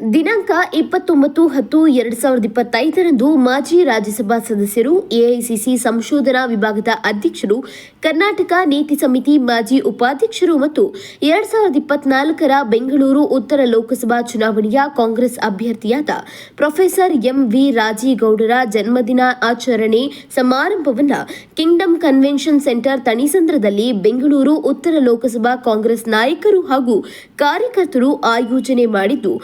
ದಿನಾಂಕ ಇಪ್ಪತ್ತೊಂಬತ್ತು ಹತ್ತು ಎರಡ್ ಸಾವಿರದ ಇಪ್ಪತ್ತೈದರಂದು ಮಾಜಿ ರಾಜ್ಯಸಭಾ ಸದಸ್ಯರು ಎಐಸಿಸಿ ಸಂಶೋಧನಾ ವಿಭಾಗದ ಅಧ್ಯಕ್ಷರು, ಕರ್ನಾಟಕ ನೀತಿ ಸಮಿತಿ ಮಾಜಿ ಉಪಾಧ್ಯಕ್ಷರು ಮತ್ತು ಎರಡ್ ಸಾವಿರದ ಇಪ್ಪತ್ನಾಲ್ಕರ ಬೆಂಗಳೂರು ಉತ್ತರ ಲೋಕಸಭಾ ಚುನಾವಣೆಯ ಕಾಂಗ್ರೆಸ್ ಅಭ್ಯರ್ಥಿಯಾದ ಪ್ರೊಫೆಸರ್ ಎಂವಿ ರಾಜೀಗೌಡರ ಜನ್ಮದಿನ ಆಚರಣೆ ಸಮಾರಂಭವನ್ನು ಕಿಂಗ್ಡಮ್ ಕನ್ವೆನ್ಷನ್ ಸೆಂಟರ್ ತಣಿಸಂದ್ರದಲ್ಲಿ ಬೆಂಗಳೂರು ಉತ್ತರ ಲೋಕಸಭಾ ಕಾಂಗ್ರೆಸ್ ನಾಯಕರು ಹಾಗೂ ಕಾರ್ಯಕರ್ತರು ಆಯೋಜನೆ ಮಾಡಿದ್ದು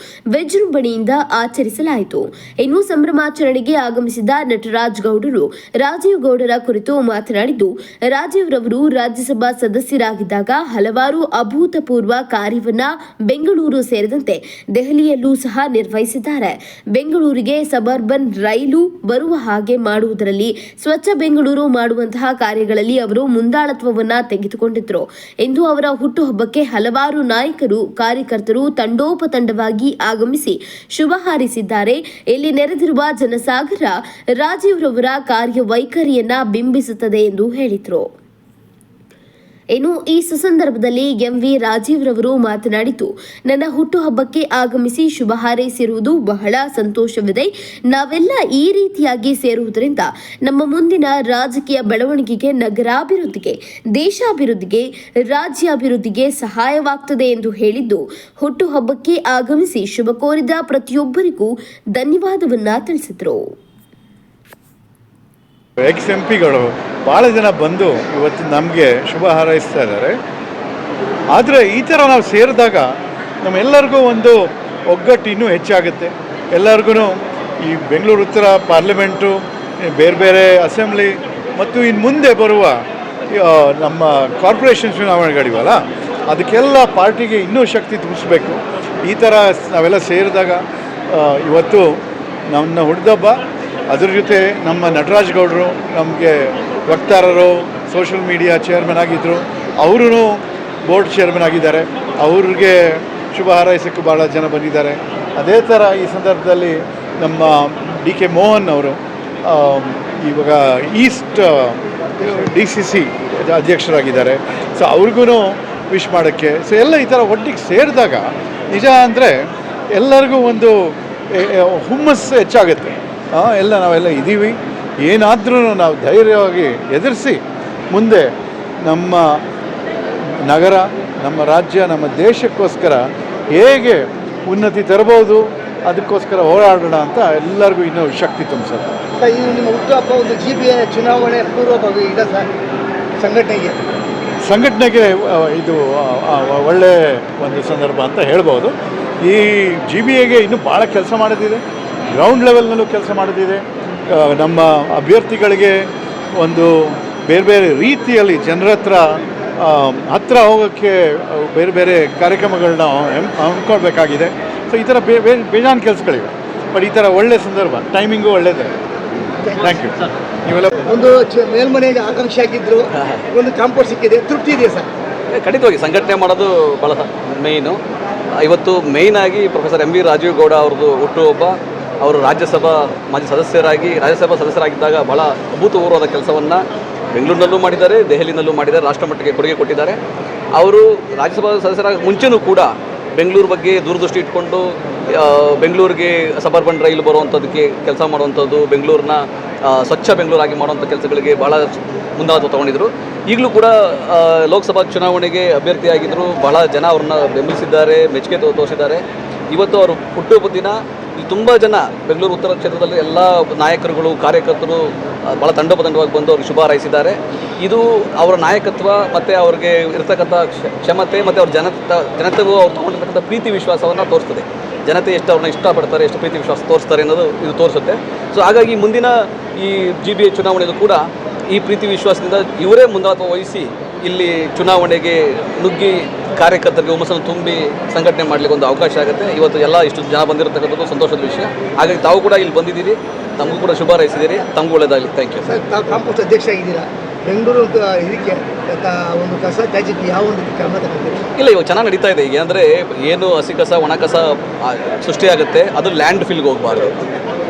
ವಿಜೃಂಭಣೆಯಿಂದ ಆಚರಿಸಲಾಯಿತು. ಇನ್ನು ಸಂಭ್ರಮಾಚರಣೆಗೆ ಆಗಮಿಸಿದ ನಟರಾಜ್ ಗೌಡರು ರಾಜೀವ್ ಗೌಡರ ಕುರಿತು ಮಾತನಾಡಿದ್ದು, ರಾಜೀವ್ ರವರು ರಾಜ್ಯಸಭಾ ಸದಸ್ಯರಾಗಿದ್ದಾಗ ಹಲವಾರು ಅಭೂತಪೂರ್ವ ಕಾರ್ಯವನ್ನ ಬೆಂಗಳೂರು ಸೇರಿದಂತೆ ದೆಹಲಿಯಲ್ಲೂ ಸಹ ನಿರ್ವಹಿಸಿದ್ದಾರೆ. ಬೆಂಗಳೂರಿಗೆ ಸಬರ್ಬನ್ ರೈಲು ಬರುವ ಹಾಗೆ ಮಾಡುವುದರಲ್ಲಿ, ಸ್ವಚ್ಛ ಬೆಂಗಳೂರು ಮಾಡುವಂತಹ ಕಾರ್ಯಗಳಲ್ಲಿ ಅವರು ಮುಂದಾಳತ್ವವನ್ನ ತೆಗೆದುಕೊಂಡಿದ್ದರು ಎಂದು ಅವರ ಹುಟ್ಟುಹಬ್ಬಕ್ಕೆ ಹಲವಾರು ನಾಯಕರು, ಕಾರ್ಯಕರ್ತರು ತಂಡೋಪತಂಡವಾಗಿ ಆಗಮಿಸಿ ಶುಭ ಹಾರೈಸಿದ್ದಾರೆ. ಇಲ್ಲಿ ನೆರೆದಿರುವ ಜನಸಾಗರ ರಾಜೀವ್ರವರ ಕಾರ್ಯವೈಖರಿಯನ್ನ ಬಿಂಬಿಸುತ್ತದೆ ಎಂದು ಹೇಳಿದರು. ಇನ್ನು ಈ ಸುಸಂದರ್ಭದಲ್ಲಿ ಎಂವಿ ರಾಜೀವ್ ರವರು ಮಾತನಾಡಿತು. ನನ್ನ ಹುಟ್ಟುಹಬ್ಬಕ್ಕೆ ಆಗಮಿಸಿ ಶುಭ ಹಾರೈಸಿರುವುದು ಬಹಳ ಸಂತೋಷವಿದೆ. ನಾವೆಲ್ಲ ಈ ರೀತಿಯಾಗಿ ಸೇರುವುದರಿಂದ ನಮ್ಮ ಮುಂದಿನ ರಾಜಕೀಯ ಬೆಳವಣಿಗೆಗೆ ನಗರಾಭಿವೃದ್ಧಿಗೆ, ದೇಶಾಭಿವೃದ್ಧಿಗೆ, ರಾಜ್ಯಾಭಿವೃದ್ಧಿಗೆ ಸಹಾಯವಾಗ್ತದೆ ಎಂದು ಹೇಳಿದ್ದು, ಹುಟ್ಟುಹಬ್ಬಕ್ಕೆ ಆಗಮಿಸಿ ಶುಭ ಕೋರಿದ ಪ್ರತಿಯೊಬ್ಬರಿಗೂ ಧನ್ಯವಾದವನ್ನ ತಿಳಿಸಿದರು. ಎಕ್ಸ್ ಭಾಳ ಜನ ಬಂದು ಇವತ್ತು ನಮಗೆ ಶುಭ ಹಾರೈಸ್ತಾ ಇದ್ದಾರೆ. ಆದರೆ ಈ ಥರ ನಾವು ಸೇರಿದಾಗ ನಮ್ಮೆಲ್ಲರಿಗೂ ಒಂದು ಒಗ್ಗಟ್ಟು ಇನ್ನೂ ಹೆಚ್ಚಾಗುತ್ತೆ. ಎಲ್ಲರಿಗೂ ಈ ಬೆಂಗಳೂರು ಉತ್ತರ ಪಾರ್ಲಿಮೆಂಟು, ಬೇರೆ ಬೇರೆ ಅಸೆಂಬ್ಲಿ ಮತ್ತು ಇನ್ನು ಮುಂದೆ ಬರುವ ನಮ್ಮ ಕಾರ್ಪೊರೇಷನ್ ಚುನಾವಣೆಗಳಿವಲ್ಲ, ಅದಕ್ಕೆಲ್ಲ ಪಾರ್ಟಿಗೆ ಇನ್ನೂ ಶಕ್ತಿ ತುಂಬಿಸ್ಬೇಕು ಈ ಥರ ನಾವೆಲ್ಲ ಸೇರಿದಾಗ ಇವತ್ತು ನಮ್ಮ ಹುಡ್ದಬ್ಬ, ಅದ್ರ ಜೊತೆ ನಮ್ಮ ನಟರಾಜ್ ಗೌಡರು ನಮಗೆ ವಕ್ತಾರರು ಸೋಷಿಯಲ್ ಮೀಡಿಯಾ ಚೇರ್ಮನ್ ಆಗಿದ್ದರು ಅವರು ಬೋರ್ಡ್ ಚೇರ್ಮನ್ ಆಗಿದ್ದಾರೆ. ಅವ್ರಿಗೆ ಶುಭ ಹಾರೈಸೋಕ್ಕೆ ಭಾಳ ಜನ ಬಂದಿದ್ದಾರೆ. ಅದೇ ಥರ ಈ ಸಂದರ್ಭದಲ್ಲಿ ನಮ್ಮ ಡಿ ಕೆ ಮೋಹನ್ ಅವರು ಇವಾಗ ಈಸ್ಟ್, ಡಿ ಸಿ ಸಿ ಅಧ್ಯಕ್ಷರಾಗಿದ್ದಾರೆ. ಸೊ ಅವ್ರಿಗೂ ವಿಶ್ ಮಾಡೋಕ್ಕೆ ಸೊ ಎಲ್ಲ ಈ ಥರ ಒಟ್ಟಿಗೆ ಸೇರಿದಾಗ ನಿಜ ಅಂದರೆ ಎಲ್ಲರಿಗೂ ಒಂದು ಹುಮ್ಮಸ್ಸು ಹೆಚ್ಚಾಗುತ್ತೆ. ಎಲ್ಲ ನಾವೆಲ್ಲ ಇದ್ದೀವಿ ಏನಾದ್ರೂ ನಾವು ಧೈರ್ಯವಾಗಿ ಎದುರಿಸಿ ಮುಂದೆ ನಮ್ಮ ನಗರ ನಮ್ಮ ರಾಜ್ಯ ನಮ್ಮ ದೇಶಕ್ಕೋಸ್ಕರ ಹೇಗೆ ಉನ್ನತಿ ತರಬಹುದು ಅದಕ್ಕೋಸ್ಕರ ಹೋರಾಡೋಣ ಅಂತ ಎಲ್ಲರಿಗೂ ಇನ್ನೂ ಶಕ್ತಿ ಎ ಚುನಾವಣೆ ಪೂರ್ವಭಾವಿ ಸಂಘಟನೆಗೆ. ಸಂಘಟನೆಗೆ ಇದು ಒಳ್ಳೆ ಒಂದು ಸಂದರ್ಭ ಅಂತ ಹೇಳ್ಬೋದು. ಈ ಜಿ ಬಿ ಎಗೆ ಇನ್ನೂ ಭಾಳ ಕೆಲಸ ಮಾಡೋದಿದೆ. ಗ್ರೌಂಡ್ ಲೆವೆಲ್ನಲ್ಲೂ ಕೆಲಸ ಮಾಡೋದಿದೆ. ನಮ್ಮ ಅಭ್ಯರ್ಥಿಗಳಿಗೆ ಒಂದು ಬೇರೆ ಬೇರೆ ರೀತಿಯಲ್ಲಿ ಜನರ ಹತ್ರ ಹತ್ತಿರ ಹತ್ರ ಹೋಗೋಕ್ಕೆ ಬೇರೆ ಬೇರೆ ಕಾರ್ಯಕ್ರಮಗಳನ್ನ ಹಮ್- ಹಮ್ಮಿಕೊಳ್ಬೇಕಾಗಿದೆ. ಸೊ ಈ ಥರ ಬೇ ಬೇರೆ ಬೇಜಾನ್ ಕೆಲಸಗಳಿವೆ. ಬಟ್ ಈ ಥರ ಒಳ್ಳೆ ಸಂದರ್ಭ ಟೈಮಿಂಗು ಒಳ್ಳೆಯದೇ ಥ್ಯಾಂಕ್ ಯು ನೀವೆಲ್ಲ ಒಂದು ಚ- ಮೇಲ್ಮನೆಗೆ ಆಕಾಂಕ್ಷೆ ಆಗಿದ್ದರು ಒಂದು ಕಾಂಪೌಂಡ್ ಸಿಕ್ಕಿದೆ. ತೃಪ್ತಿ ಇದೆ ಸರ್? ಖಂಡಿತವಾಗಿ ಸಂಘಟನೆ ಮಾಡೋದು ಭಾಳ ಮೇಯ್ನು ಇವತ್ತು ಮೇಯ್ನಾಗಿ ಆಗಿ professor M V Rajeev Gowda ಅವ್ರದ್ದು ಹುಟ್ಟುಹಬ್ಬ ಅವರು ರಾಜ್ಯಸಭಾ ಮಾಜಿ ಸದಸ್ಯರಾಗಿ, ರಾಜ್ಯಸಭಾ ಸದಸ್ಯರಾಗಿದ್ದಾಗ ಭಾಳ ಅಭೂತಪೂರ್ವದ ಕೆಲಸವನ್ನು ಬೆಂಗಳೂರಿನಲ್ಲೂ ಮಾಡಿದ್ದಾರೆ, ದೆಹಲಿನಲ್ಲೂ ಮಾಡಿದ್ದಾರೆ ರಾಷ್ಟ್ರಮಟ್ಟಕ್ಕೆ ಕೊಡುಗೆ ಕೊಟ್ಟಿದ್ದಾರೆ. ಅವರು ರಾಜ್ಯಸಭಾ ಸದಸ್ಯರಾಗ ಮುಂಚೆನೂ ಕೂಡ ಬೆಂಗಳೂರು ಬಗ್ಗೆ ದೂರದೃಷ್ಟಿ ಇಟ್ಕೊಂಡು ಬೆಂಗಳೂರಿಗೆ ಸಬರ್ಬನ್ ರೈಲು ಬರುವಂಥದ್ದಕ್ಕೆ ಕೆಲಸ ಮಾಡುವಂಥದ್ದು ಬೆಂಗಳೂರಿನ ಸ್ವಚ್ಛ ಬೆಂಗಳೂರಾಗಿ ಮಾಡುವಂಥ ಕೆಲಸಗಳಿಗೆ ಭಾಳ ಮುಂದಾಳತ್ವ ತೊಗೊಂಡಿದ್ರು. ಈಗಲೂ ಕೂಡ ಲೋಕಸಭಾ ಚುನಾವಣೆಗೆ ಅಭ್ಯರ್ಥಿಯಾಗಿದ್ದರು ಬಹಳ ಜನ ಅವ್ರನ್ನ ಬೆಂಬಲಿಸಿದ್ದಾರೆ, ಮೆಚ್ಚುಗೆ ತೋರಿಸಿದ್ದಾರೆ. ಇವತ್ತು ಅವರು ಹುಟ್ಟುಹಬ್ಬದ ದಿನ ತುಂಬ ಜನ ಬೆಂಗಳೂರು ಉತ್ತರ ಕ್ಷೇತ್ರದಲ್ಲಿ ಎಲ್ಲ ನಾಯಕರುಗಳು, ಕಾರ್ಯಕರ್ತರು ಭಾಳ ತಂಡೋಪತಂಡವಾಗಿ ಬಂದು ಅವ್ರಿಗೆ ಶುಭ ಹಾರೈಸಿದ್ದಾರೆ. ಇದು ಅವರ ನಾಯಕತ್ವ ಮತ್ತು ಅವ್ರಿಗೆ ಇರತಕ್ಕಂಥ ಕ್ಷ- ಕ್ಷಮತೆ ಮತ್ತು ಅವ್ರ ಜನ ಜನತೆಗೂ ಅವ್ರು ತೊಗೊಂಡಿರ್ತಕ್ಕಂಥ ಪ್ರೀತಿ ವಿಶ್ವಾಸವನ್ನು ತೋರಿಸ್ತದೆ. ಜನತೆ ಎಷ್ಟು ಅವ್ರನ್ನ ಇಷ್ಟಪಡ್ತಾರೆ, ಎಷ್ಟು ಪ್ರೀತಿ ವಿಶ್ವಾಸ ತೋರಿಸ್ತಾರೆ ಅನ್ನೋದು ಇದು ತೋರಿಸುತ್ತೆ. ಸೊ ಹಾಗಾಗಿ ಮುಂದಿನ ಈ ಜಿ ಬಿ ಎ ಚುನಾವಣೆಯಲ್ಲೂ ಕೂಡ ಈ ಪ್ರೀತಿ ವಿಶ್ವಾಸದಿಂದ ಇವರೇ ಮುಂದಾತ್ವ ವಹಿಸಿ ಇಲ್ಲಿ ಚುನಾವಣೆಗೆ ನುಗ್ಗಿ ಕಾರ್ಯಕರ್ತರಿಗೆ ಹುಮ್ಮಸ್ಸನ್ನು ತುಂಬಿ ಸಂಘಟನೆ ಮಾಡಲಿಕ್ಕೆ ಒಂದು ಅವಕಾಶ ಆಗುತ್ತೆ. ಇವತ್ತು ಎಲ್ಲ ಇಷ್ಟು ಜನ ಬಂದಿರತಕ್ಕಂಥದ್ದು ಸಂತೋಷದ ವಿಷಯ. ಹಾಗಾಗಿ ತಾವು ಕೂಡ ಇಲ್ಲಿ ಬಂದಿದ್ದೀರಿ. ತಮಗೂ ಕೂಡ ಶುಭ ಹಾರೈಸಿದ್ದೀರಿ. ತಮಗೂ ಒಳ್ಳೆಯದಾಗಲಿ. ಥ್ಯಾಂಕ್ ಯು ಸರ್ ತಾವು ಕಾಂಪೋಸ್ಟ್ ಅಧ್ಯಕ್ಷ ಆಗಿದ್ದೀರಾ? ಬೆಂಗಳೂರು ಇದಕ್ಕೆ ಒಂದು ಕಸ ತ್ಯಾಜ್ಯಕ್ಕೆ ಯಾವ ಒಂದು ಕ್ರಮ ತಗೊಂಡಿದ್ದೀರಿ? ಇಲ್ಲ ಇವಾಗ ಚೆನ್ನಾಗಿ ನಡೀತಾ ಇದೆ. ಈಗ ಅಂದರೆ ಏನು ಹಸಿ ಕಸ ಒಣ ಕಸ ಸೃಷ್ಟಿಯಾಗುತ್ತೆ. ಅದು ಲ್ಯಾಂಡ್ ಫಿಲ್ಗೆ ಹೋಗಬಾರ್ದು.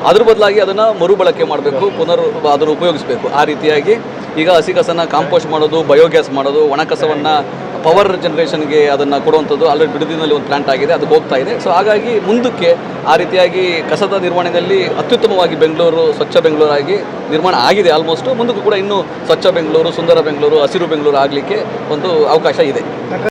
ಅದ್ರ ಬದಲಾಗಿ ಅದನ್ನು ಮರುಬಳಕೆ ಮಾಡಬೇಕು, ಪುನರ್ ಅದನ್ನು ಉಪಯೋಗಿಸಬೇಕು. ಆ ರೀತಿಯಾಗಿ ಈಗ ಹಸಿ ಕಸನ ಕಾಂಪೋಸ್ಟ್ ಮಾಡೋದು, ಬಯೋಗ್ಯಾಸ್ ಮಾಡೋದು, ಒಣ ಕಸವನ್ನು ಪವರ್ ಜನರೇಷನ್ಗೆ ಅದನ್ನು ಕೊಡುವಂಥದ್ದು ಆಲ್ರೆಡಿ ಬಿಡದಿನಲ್ಲಿ ಒಂದು ಪ್ಲಾಂಟ್ ಆಗಿದೆ, ಅದು ಹೋಗ್ತಾ ಇದೆ. ಸೊ ಹಾಗಾಗಿ ಮುಂದಕ್ಕೆ ಆ ರೀತಿಯಾಗಿ ಕಸದ ನಿರ್ವಹಣೆಯಲ್ಲಿ ಅತ್ಯುತ್ತಮವಾಗಿ ಬೆಂಗಳೂರು, ಸ್ವಚ್ಛ ಬೆಂಗಳೂರಾಗಿ ನಿರ್ಮಾಣ ಆಗಿದೆ ಆಲ್ಮೋಸ್ಟ್. ಮುಂದಕ್ಕೂ ಕೂಡ ಇನ್ನೂ ಸ್ವಚ್ಛ ಬೆಂಗಳೂರು, ಸುಂದರ ಬೆಂಗಳೂರು, ಹಸಿರು ಬೆಂಗಳೂರು ಆಗಲಿಕ್ಕೆ ಒಂದು ಅವಕಾಶ ಇದೆ.